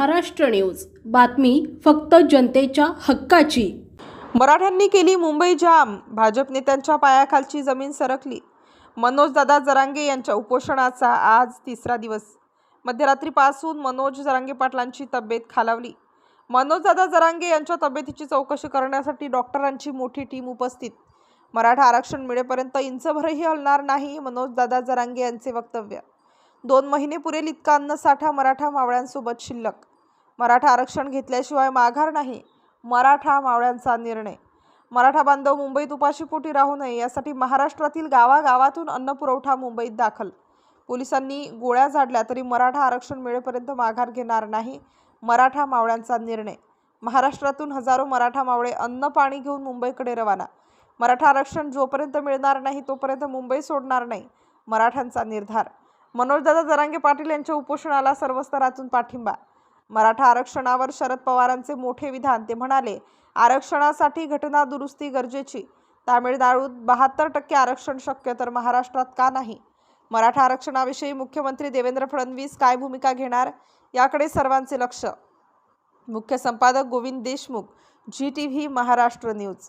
Maharashtra news. बातमी फक्त जनतेच्या हक्काची. मराठ्यांनी केली मुंबई जाम. भाजप नेत्यांच्या पायाखालची जमीन सरकली. मनोजदादा जरांगे यांच्या उपोषणाचा आज तिसरा दिवस. मध्यरात्रीपासून मनोज जरांगे पाटलांची तब्येत खालावली. मनोजदादा जरांगे यांच्या तब्येतीची चौकशी करण्यासाठी डॉक्टरांची मोठी टीम उपस्थित. मराठा आरक्षण मिळेपर्यंत इंचभरही हलणार नाही मनोजदादा जरांगे यांचे वक्तव्य. दोन महिने पुरेल इतका अन्नसाठा मराठा मावळ्यांसोबत शिल्लक. मराठा आरक्षण घेतल्याशिवाय माघार नाही मराठा मावळ्यांचा निर्णय. मराठा बांधव मुंबईत उपाशीपोटी राहू नये यासाठी महाराष्ट्रातील गावागावातून अन्न पुरवठा मुंबईत दाखल. पोलिसांनी गोळ्या झाडल्या तरी मराठा आरक्षण मिळेपर्यंत माघार घेणार नाही मराठा मावळ्यांचा निर्णय. महाराष्ट्रातून हजारो मराठा मावळे अन्न पाणी घेऊन मुंबईकडे रवाना. मराठा आरक्षण जोपर्यंत मिळणार नाही तोपर्यंत मुंबई सोडणार नाही मराठ्यांचा निर्धार. मनोजदादा जरांगे पाटील यांच्या उपोषणाला सर्व स्तरातून पाठिंबा मराठा आरक्षणावर शरद पवारांचे मोठे विधान. ते म्हणाले आरक्षणासाठी घटना दुरुस्ती गरजेची. तामिळनाडूत बहात्तर टक्के आरक्षण शक्य तर महाराष्ट्रात का नाही? मराठा आरक्षणाविषयी मुख्यमंत्री देवेंद्र फडणवीस काय भूमिका घेणार? याकडे सर्वांचे लक्ष. मुख्य संपादक Govind Deshmukh ji T V Maharashtra news.